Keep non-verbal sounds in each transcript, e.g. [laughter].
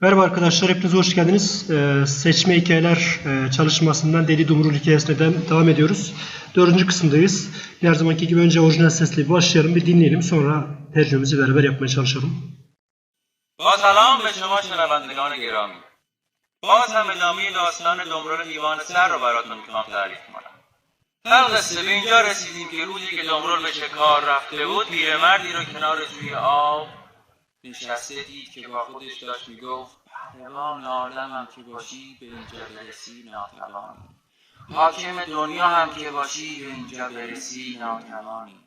Merhaba arkadaşlar, hepiniz hoş geldiniz. Ee, seçme hikayeler e, çalışmasından Deli Dumrul hikayesine de- devam ediyoruz. Dördüncü kısımdayız. Her zamanki gibi önce orijinal sesle başlayalım, bir dinleyelim. Sonra tercümemizi beraber yapmaya çalışalım. با سلام به شما شنوندگان گرامی باز هم ادامه داستان دمرال دیوان سر رو براتون میخوام تعریف کنم هر قصه به اینجا رسیدیم که روزی که دمرال به شکار رفته بود پیرمردی رو کنار توی آب نشسته دید که با خودش داشت می‌گفت پهلوان عالمم که باشی به اینجا برسی ناتوانی. حاکم دنیا هم که باشی به اینجا برسی ناتوانی.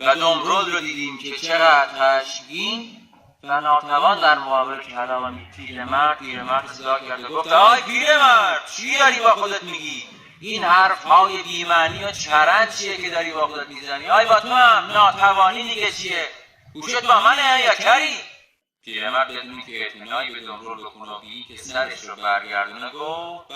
و دمرد رو دیدیم که چقدر خشمگین و ناتوان در مقابل کلام پیرمرد پیرمرد صدا کرد و گفت آی پیرمرد چی داری با خودت میگی؟ این حرف های بیمعنی و چرند چیه که داری با خودت می‌زنی؟ آی با تو هم ناتوانی دیگه چیه گوشت با منه یا کری؟ پیرمرد بدون که اعتنایی به دمرد بکنه و بی که سرش رو برگردونه گفت و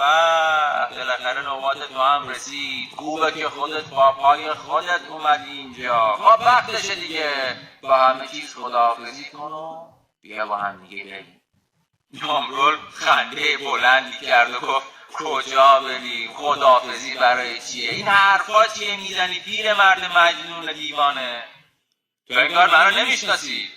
بالاخره نوبت تو هم رسید. خوبه که خودت با پای خودت اومدی اینجا. خب وقتشه دیگه. با همه چیز خداحافظی کن و بیا با هم دیگه بریم. نامرول خنده بلندی کرد و گفت کجا بریم؟ خداحافظی برای چیه؟ این حرفا چیه می‌زنی؟ پیر مرد مجنون دیوانه. تو انگار منو نمی‌شناسی.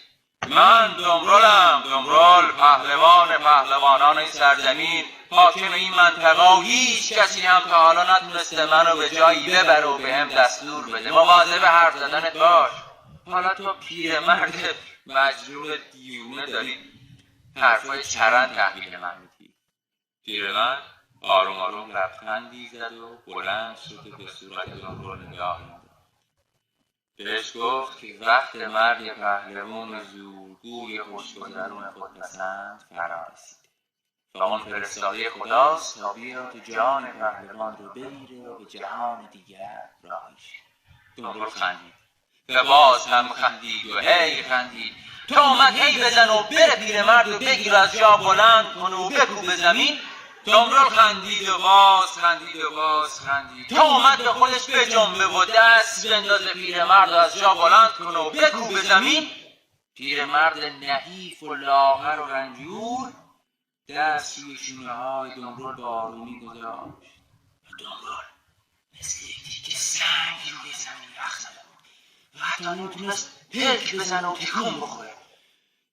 من دمرولم دمرول پهلوان پهلوانان این سرزمین. حاکم این منطقه و هیچ کسی هم تا حالا نتونسته منو به جایی ببره و به هم دستور بده. مواظب حرف زدنت باش. حالا تو پیرمرد مجنون دیوونه داری. حرفای چرند تحویل من میدی. پیرمرد آروم آروم لبخندی زد و بلند شد و به صورت دمرول نگاه بهش گفت که وقت مرد پهلوان زورگوی خوشگذرون خودپسند فرا رسید. و اون فرستاده خداست تا بیاد جان پهلوان رو بگیره و به جهان دیگر راهی شه دمرل خندید. و باز هم خندید و هی خندید. تو اومد هی بزن و بره پیرمرد و بگیر از جا بلند کنه و بکوب به زمین. دمرل خندید و باز خندید و باز خندید. تو اومد به خودش بجنبه و دست بندازه پیرمرد و از جا بلند کنه و بکوب به زمین. پیرمرد نحیف و لاغر و رنجور دست روی شونه های دمرل به آرومی گذاشت. دمرل مثل یک تیکه سنگ روی زمین رخ زده بود. و حتی نمی‌تونست پلک بزنه و تکون بخوره.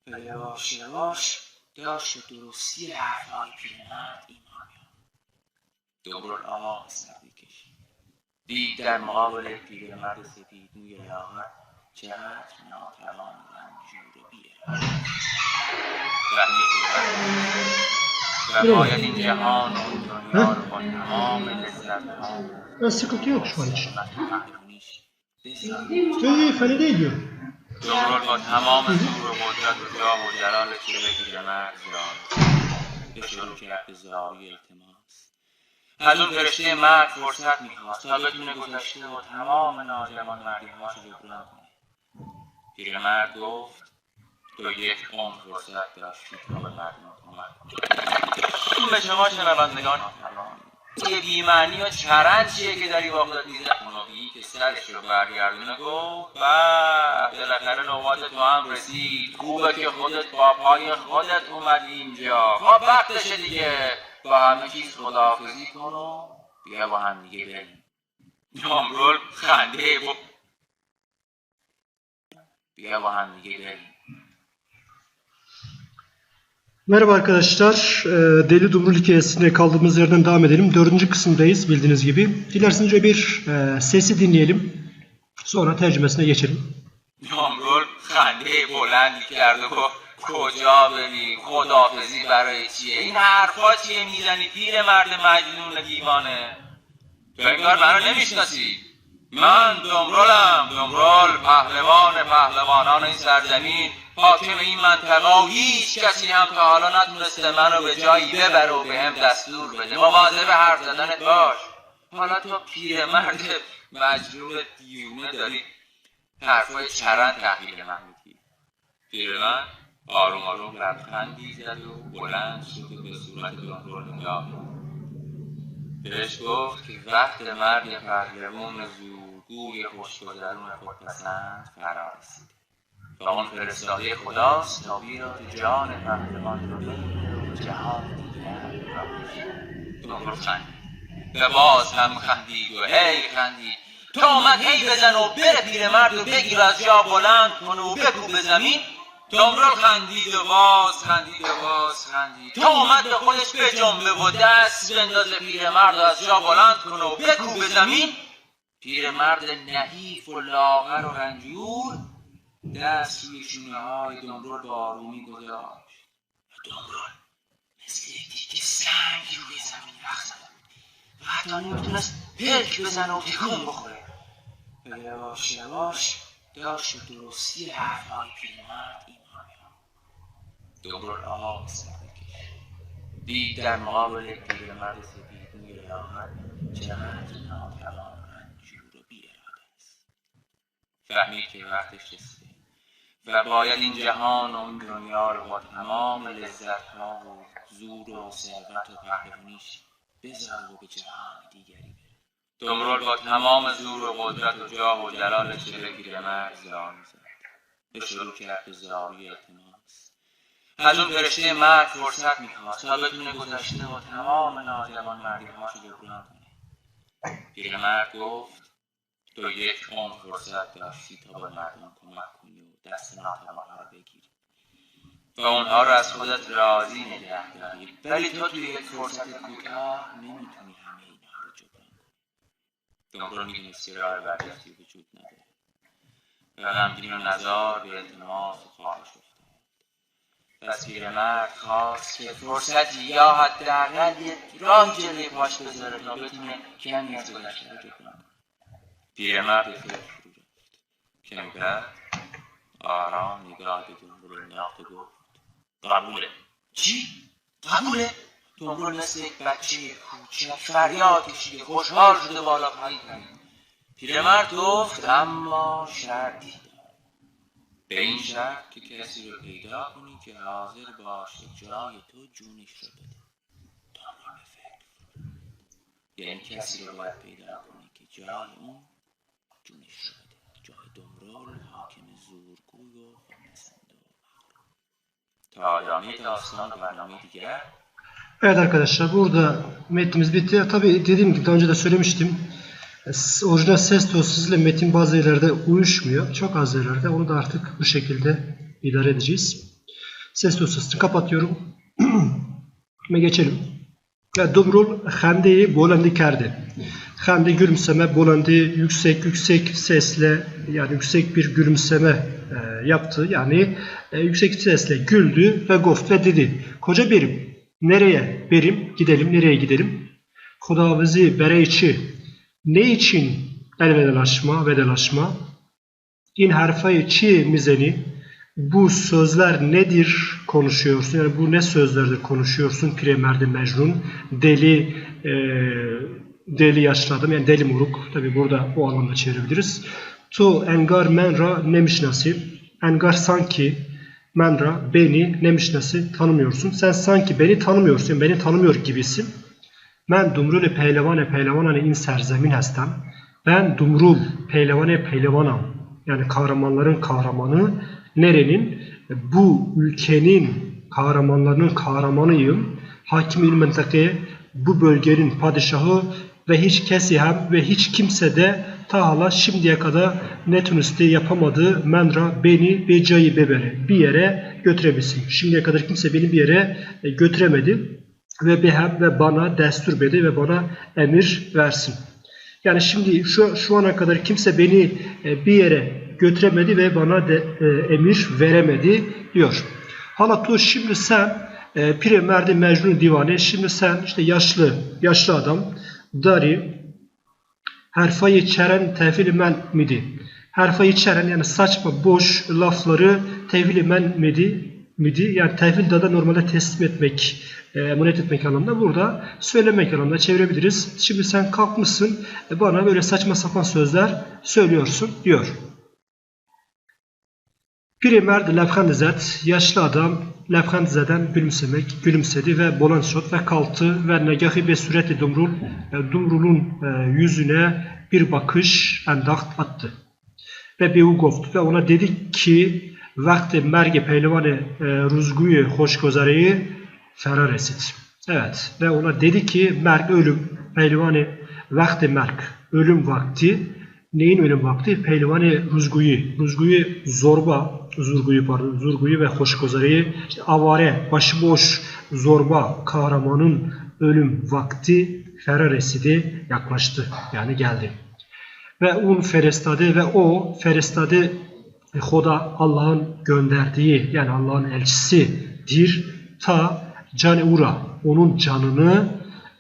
و یواش یواش داشت به درستی حرفهای پیرمرد ایمان یافت دمرل آه سردی کشید. دید در مقابل پیرمرد سپید موی لاغر چقدر ناتوان و رنجور و باید این جهان و این دنیا رو با تمام لذت‌ها Ben sıkıntı yok şu an için. دمرال با تمام زور و قدرت و جاه و جلالش به پیرمرد زار به شروع کرد به زاری التماس. از اون فرشته مرد فرصت می‌خواست تا بتونه گذشته و تمام ناجوان مردیهاش رو جبران کنه. پیرمرد گفت تو یک عمر فرصت داشتی تا به مردم کمک کنی به شما شنوندگان. یه بیمعنی و چرند چیه که داری با خودت می‌زنی اونابی که سرش رو برگردونه گفت و بالاخره نوبت تو هم رسید. خوبه که خودت با پای خودت اومدی اینجا. خب وقتشه دیگه. با همه چیز خداحافظی کن و بیا با هم دیگه بریم. نامرول خنده و بیا با هم دیگه بریم. Merhaba arkadaşlar, Ee, Deli Dumrul hikayesine kaldığımız yerden devam edelim. Dördüncü kısımdayız bildiğiniz gibi. Dilerseniz önce bir e, sesi dinleyelim. Sonra tercümesine geçelim. نامرول خنده بلندی کرد و گفت کجا بریم خدافزی برای چیه این حرفا چیه میزنی پیر مرد مجنون دیوانه تو انگار منو نمیشناسی من دمرولم دمرول پهلوان پهلوانان این سرزمین حاکم این منطقه و هیچ کسی هم تا حالا نتونسته منو به جایی ببره و به هم دستور بده. مواظب حرف زدنت باش. حالا تو پیرمرد مجنون دیونه داری. حرفای چرند تحویل من. میدی پیرمرد آروم آروم لبخندی زد و بلند شد به صورت دمرو نگاه. بهش گفت که وقت مرد پهلوان زورگوی خوشگذرون خودپسند فرا رسید. و آن فرستاده خداست تا بیاد جان پهلوان رو و جهان دیگر را و باز هم خندید و هی خندید تا اومد هی بزن و بره پیرمرد و بگیر از جا بلند کنه و بکوب زمین. دمرل خندید و باز خندید و باز خندید. تا اومد به خودش بجنبه و دست بندازه پیرمرد و از جا بلند کنه و بکوب زمین پیرمرد نحیف و لاغر و رنجور. دست روی شونه های دمرل به آرومی گذاشت. و دمرل مثل یک تیکه سنگ روی زمین رخ زده و حتی نمی‌تونست پلک بزنه و تکون بخوره. و یواش یواش داشت به درستی حرفهای پیرمرد ایمان میآورد دمرل آب سر بکشید دید در مقابل پیرمرد سپیدموی لاغر چقدر ناتوان و رنجور و بیاراده است. فهمید که وقتش رسیده. و باید این جهان و این دنیا رو با تمام لذت ها و زور و ثروت و پهلوانیش بذاره و به جهان دیگری بره. دمرل با تمام زور و قدرت و جاه و جلالش پیرمرد زار می‌زد به شروع کرد به زاری التماس از اون فرشته مرگ فرصت می‌خواست تا بتونه گذشته و تمام ناجوان مردیهاش رو جبران کنه. پیرمرد گفت تو یک عمر فرصت داشتی تا به مردم کمک دست ناتوانها رو بگیری. و اونها رو از خودت راضی نگه داری. ولی تو توی یک فرصت کوتاه نمی‌تونی همه اینها رو جبران کنی. دمرو می‌دونست که راه برگشتی وجود نداره. و غمگین و نزار به التماس و خواهش افتاد پس پیرمرد خواست که فرصتی یا حداقل یک راه جلوی پاش بذاره تا بتونه کمی از گذشته رو جبران کنه. پیرمرد به فکر فرو رفت کمی بعد آرام نگاه به دنبال انداخت و گفت قبوله چی؟ قبوله؟ دنبال مثل یک بچه کوچک فریاد کشیده خوشحال شده بالا پایین پیرمرد گفت اما شرطی به این شرط که کسی رو پیدا کنی که حاضر باشه جای تو جونش رو بده به فکر. یعنی کسی رو باید پیدا کنی که جای اون جونش رو بده جای دمرال حاکم او Evet arkadaşlar burada metnimiz bitti. Tabi dediğim gibi daha önce de söylemiştim. E, orijinal ses dosyasıyla metin bazı yerlerde uyuşmuyor. Çok az yerlerde. Onu da artık bu şekilde idare edeceğiz. Ses dosyasını kapatıyorum. [clears throat] Ve geçelim. Dumrul hendeyi bolendi kerdi. Hande gülümseme, Bolandi yüksek yüksek sesle yani yüksek bir gülümseme e, yaptı. Yani e, yüksek sesle güldü ve goft ve dedi. Koca berim nereye berim gidelim nereye gidelim? Kudavizi bere içi ne için elvedalaşma vedalaşma? İn harfayı çi mizeni bu sözler nedir konuşuyorsun? Yani bu ne sözlerdir konuşuyorsun? Piremerde Mecnun, deli e, deli yaşladım yani deli muruk. Tabi burada o anlamda çevirebiliriz. Tu engar menra nemişnasi. Engar sanki menra beni nemişnasi tanımıyorsun. Sen sanki beni tanımıyorsun. Beni tanımıyor gibisin. Ben Dumrul Pehlevan Pehlevanane in serzemin hestem. Ben Dumrul Pehlevan Pehlevanam. Yani kahramanların kahramanı nerenin? Bu ülkenin kahramanlarının kahramanıyım. Hakim il mentakeye bu bölgenin padişahı ve hiç kesi ve hiç kimse de ta hala şimdiye kadar ne Tunus'ta yapamadığı menra beni becayı bebere bir yere götürebilsin. Şimdiye kadar kimse beni bir yere e, götüremedi ve behem ve bana destur bedi ve bana emir versin. Yani şimdi şu, şu ana kadar kimse beni e, bir yere götüremedi ve bana de, e, emir veremedi diyor. Hala tu şimdi sen e, Pire Merdi Mecnun Divane şimdi sen işte yaşlı yaşlı adam Dari Herfayı çeren tevhili men midi? Herfayı çeren yani saçma boş lafları tevhili men midi? midi? Yani tevhil da normalde teslim etmek, e, etmek anlamında burada söylemek anlamında çevirebiliriz. Şimdi sen kalkmışsın e, bana böyle saçma sapan sözler söylüyorsun diyor. Piri Merd levhand zed, yaşlı adam levhand zeden gülümsemek, gülümsedi ve bolan şot ve kalktı ve negahı be sureti Dumrul, e, Dumrul'un e, yüzüne bir bakış endaht attı. Ve Behu goft ve ona dedi ki vakti mergi pehlivanı e, ruzguyu hoşgozarıyı ferar esit. Evet ve ona dedi ki merg ölüm pehlivanı vakti merg ölüm vakti neyin ölüm vakti? Pehlivanı ruzguyu ruzguyu zorba zurguyu pardon zurguyu ve hoşgozarıyı işte avare başıboş zorba kahramanın ölüm vakti ferar esidi yaklaştı yani geldi ve un ferestadı ve o ferestadı Hoda Allah'ın gönderdiği yani Allah'ın elçisidir ta can ura onun canını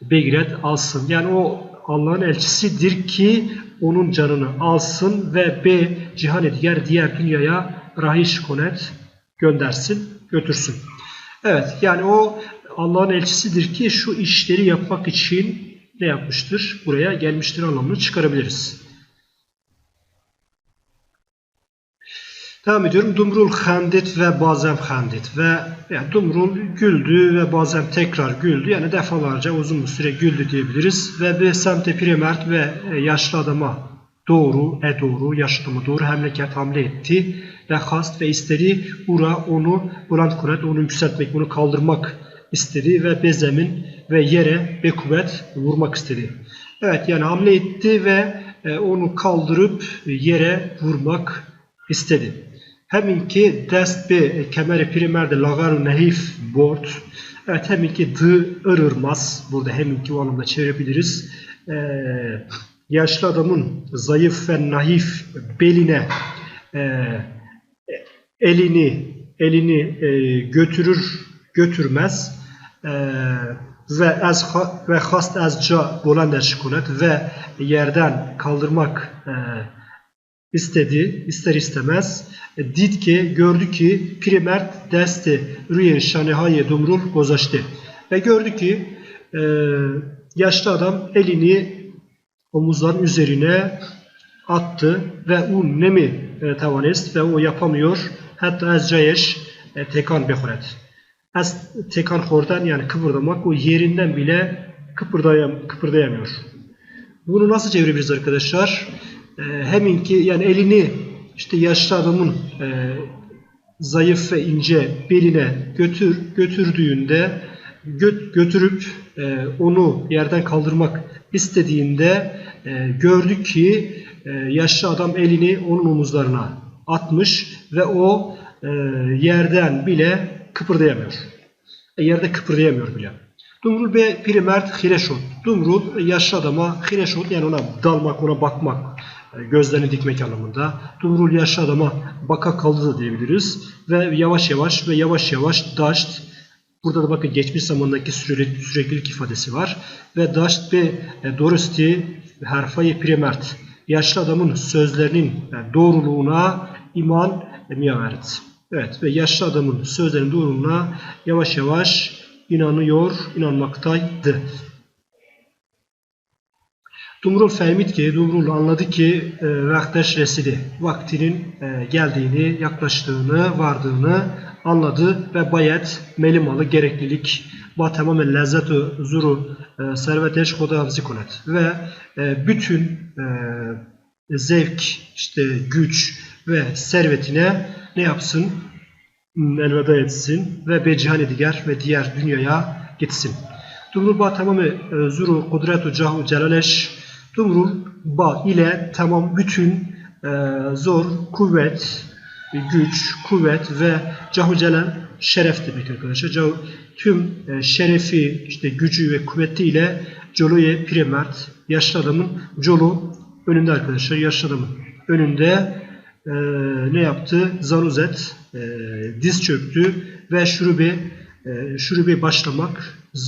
begret alsın. Yani o Allah'ın elçisidir ki onun canını alsın ve b cihan diğer diğer dünyaya rahiş konet göndersin, götürsün. Evet yani o Allah'ın elçisidir ki şu işleri yapmak için ne yapmıştır? Buraya gelmiştir anlamını çıkarabiliriz. Devam ediyorum. Dumrul xəndit ve bazen xəndit ve yani Dumrul güldü ve bazen tekrar güldü. Yani defalarca uzun bir süre güldü diyebiliriz. Ve bir semte primert ve e, yaşlı adama doğru, e doğru, yaşlı adama doğru hemleket hamle etti. Ve hast ve istedi. Ura onu buland kuret, onu yükseltmek, onu kaldırmak istedi. Ve bezemin ve yere be kuvvet vurmak istedi. Evet yani hamle etti ve e, onu kaldırıp yere vurmak istedi. Heminki dest be kemeri primerde lagar nehif bord. Evet heminki dı ırırmaz. Burada heminki o anlamda çevirebiliriz. Ee, yaşlı adamın zayıf ve naif beline e, elini elini e, götürür götürmez e, ve az ve hast azca bulandır şikunet ve yerden kaldırmak e, istedi, ister istemez. E, Did ki, gördü ki primert desti rüye şanihayı dumrul gozaştı. Ve gördü ki e, yaşlı adam elini omuzların üzerine attı ve un nemi e, tavanist ve o yapamıyor. Hatta az cayeş e, tekan behuret. Az tekan hordan yani kıpırdamak o yerinden bile kıpırdayam, kıpırdayamıyor. Bunu nasıl çevirebiliriz arkadaşlar? E, heminki yani elini işte yaşlı adamın zayıf ve ince beline götür götürdüğünde gö- götürüp e, onu yerden kaldırmak istediğinde e, gördü ki e, yaşlı adam elini onun omuzlarına atmış ve o e, yerden bile kıpırdayamıyor. Yerde kıpırdayamıyor bile. Dumrul be primert hireşot. Dumrul yaşlı adama hireşot yani ona dalmak, ona bakmak, gözlerini dikmek anlamında. Dumrul yaşlı adama baka kaldı da diyebiliriz. Ve yavaş yavaş ve yavaş yavaş daşt Burada da bakın geçmiş zamandaki sürekli, süreklilik ifadesi var. Ve daşt be dorosti harfayı primert. Yaşlı adamın sözlerinin doğruluğuna iman miyavert. Evet ve yaşlı adamın sözlerinin doğruluğuna yavaş yavaş inanıyor, inanmaktaydı. Dumrul fehmit ki, Dumrul anladı ki e, vakteş residi, vaktinin e, geldiğini, yaklaştığını, vardığını anladı ve bayet melimalı gereklilik ve tamamen lezzetu zuru e, serveteş kodavzi konet ve e, bütün e, zevk, işte güç ve servetine ne yapsın? Elveda etsin ve becihane diğer ve diğer dünyaya gitsin. Dumrul ba tamamı e, zuru kudretu cahu celaleş Dumrul ba ile tamam bütün e, zor, kuvvet, güç, kuvvet ve cahu celal şeref demek arkadaşlar. Cahu, tüm e, şerefi, işte gücü ve kuvvetiyle Colu'ye primert, yaşlı adamın Colu önünde arkadaşlar. Yaşlı adamın önünde e, ne yaptı? Zanuzet e, diz çöktü ve şurubi e, şurubi başlamak e,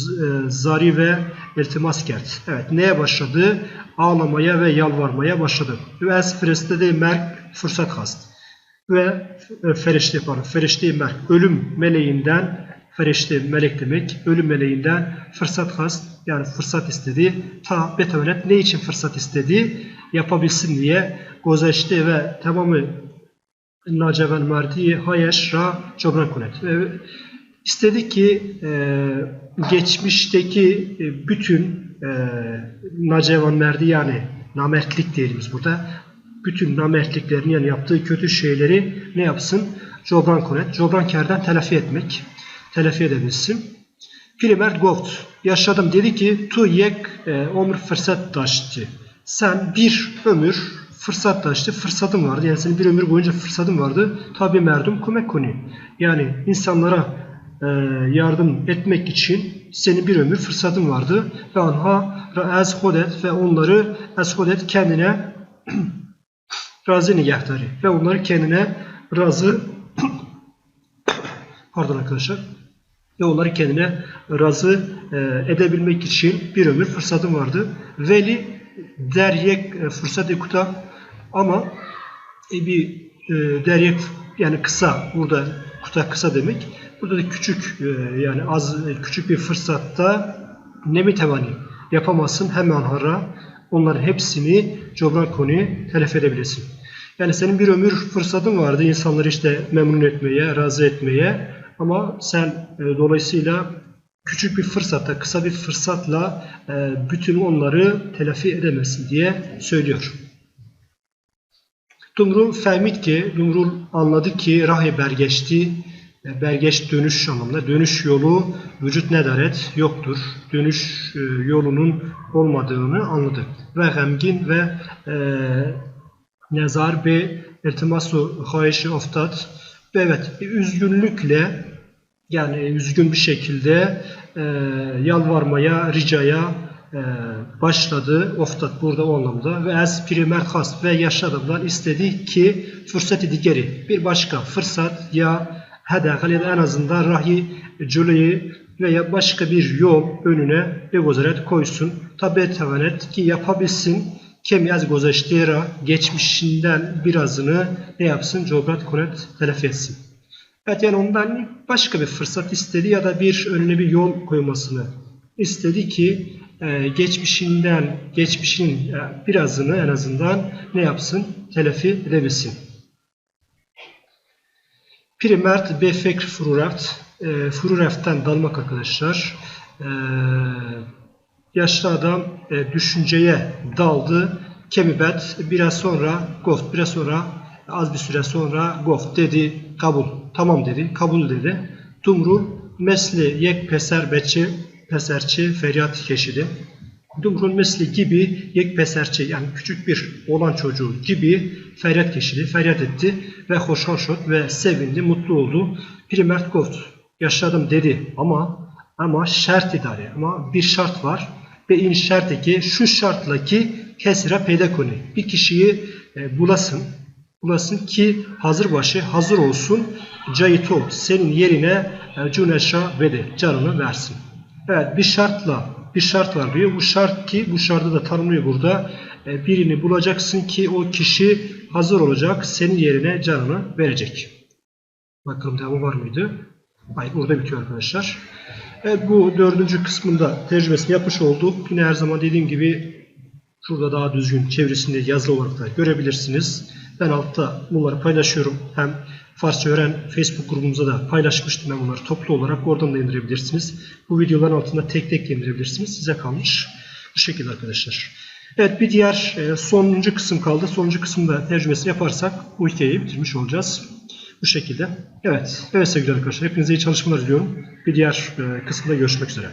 zari ve iltimas kert. Evet neye başladı? Ağlamaya ve yalvarmaya başladı. Ve es de merk fırsat hast. Ve e, ferişte pardon, ferişte merk ölüm meleğinden ferişte melek demek ölüm meleğinden fırsat hast yani fırsat istedi. Ta betonet ne için fırsat istedi? Yapabilsin diye gozeşti ve tamamı naceven mardi hayeş ra cobran kunet. İstedi ki e, geçmişteki e, bütün e, nacevan merdi yani namertlik diyelim burada. Bütün namertliklerini yani yaptığı kötü şeyleri ne yapsın? Cobran konet. Cobran kerden telafi etmek. Telafi edebilsin. Primer goft. Yaşadım dedi ki tu yek e, ömür fırsat taştı. Sen bir ömür fırsat taştı. Fırsatın vardı. Yani senin bir ömür boyunca fırsatın vardı. Tabi merdum kumek koni. Yani insanlara e, yardım etmek için senin bir ömür fırsatın vardı. Ve anha ez hodet ve onları ez hodet kendine [clears throat] razı nigahtarı ve onları kendine razı [coughs] pardon arkadaşlar ve onları kendine razı e, edebilmek için bir ömür fırsatım vardı. Veli deryek e, fırsat ekuta ama e, bir e, deryek yani kısa burada kuta kısa demek. Burada da küçük e, yani az e, küçük bir fırsatta ne mi tevani yapamazsın hemen hara onların hepsini cobran konuyu telef edebilirsin. Yani senin bir ömür fırsatın vardı insanları işte memnun etmeye, razı etmeye ama sen e, dolayısıyla küçük bir fırsatta, kısa bir fırsatla e, bütün onları telafi edemezsin diye söylüyor. Dumrul fehmit ki, Dumrul anladı ki rahi bergeçti, e, bergeç dönüş anlamında. Dönüş yolu vücut nedaret yoktur. Dönüş e, yolunun olmadığını anladı. Ve gemgin ve e, nezar be iltimasu hayeşi oftat. Ve evet üzgünlükle yani üzgün bir şekilde e, yalvarmaya, ricaya e, başladı. Oftat burada o anlamda. Ve ez primer has ve yaşadığımdan istedi ki fırsatı digeri bir başka fırsat ya hedefel ya da en azından rahi cüleyi veya başka bir yol önüne bir koysun. Tabi tevanet ki yapabilsin. Kemi az gozaştera geçmişinden birazını ne yapsın? Cobrat konet telafi etsin. Evet yani ondan başka bir fırsat istedi ya da bir önüne bir yol koymasını istedi ki e, geçmişinden geçmişin e, birazını en azından ne yapsın? Telafi edebilsin. Primert be fekr fururaft. E, fururaft'tan dalmak arkadaşlar. E, yaşlı adam e, düşünceye daldı. Kemibet biraz sonra goft biraz sonra az bir süre sonra goft dedi kabul. Tamam dedi. Kabul dedi. Dumru mesli yek peser beçi peserçi feryat keşidi. Dumrun mesli gibi yek peserçi yani küçük bir olan çocuğu gibi feryat keşidi, feryat etti ve hoşhal şot ve sevindi, mutlu oldu. Primert goft yaşadım dedi ama ama şart idare ama bir şart var ve in şartı ki şu şartla ki kesira peyda konu. Bir kişiyi e, bulasın bulasın ki hazır başı hazır olsun cayito senin yerine e, cuneşa vede canını versin. Evet bir şartla bir şart var diyor. Bu şart ki bu şartı da tanımlıyor burada. E, birini bulacaksın ki o kişi hazır olacak senin yerine canını verecek. Bakalım devamı var mıydı? Hayır burada bitiyor arkadaşlar. Evet bu dördüncü kısmında tercümesini yapmış olduk. Yine her zaman dediğim gibi şurada daha düzgün çevresinde yazılı olarak da görebilirsiniz. Ben altta bunları paylaşıyorum. Hem Farsça öğren Facebook grubumuza da paylaşmıştım ben bunları toplu olarak. Oradan da indirebilirsiniz. Bu videoların altında tek tek indirebilirsiniz. Size kalmış. Bu şekilde arkadaşlar. Evet bir diğer e, sonuncu kısım kaldı. Sonuncu kısımda tercümesini yaparsak bu hikayeyi bitirmiş olacağız. Bu şekilde. Evet. Evet sevgili arkadaşlar. Hepinize iyi çalışmalar diliyorum. Bir diğer e, kısımda görüşmek üzere.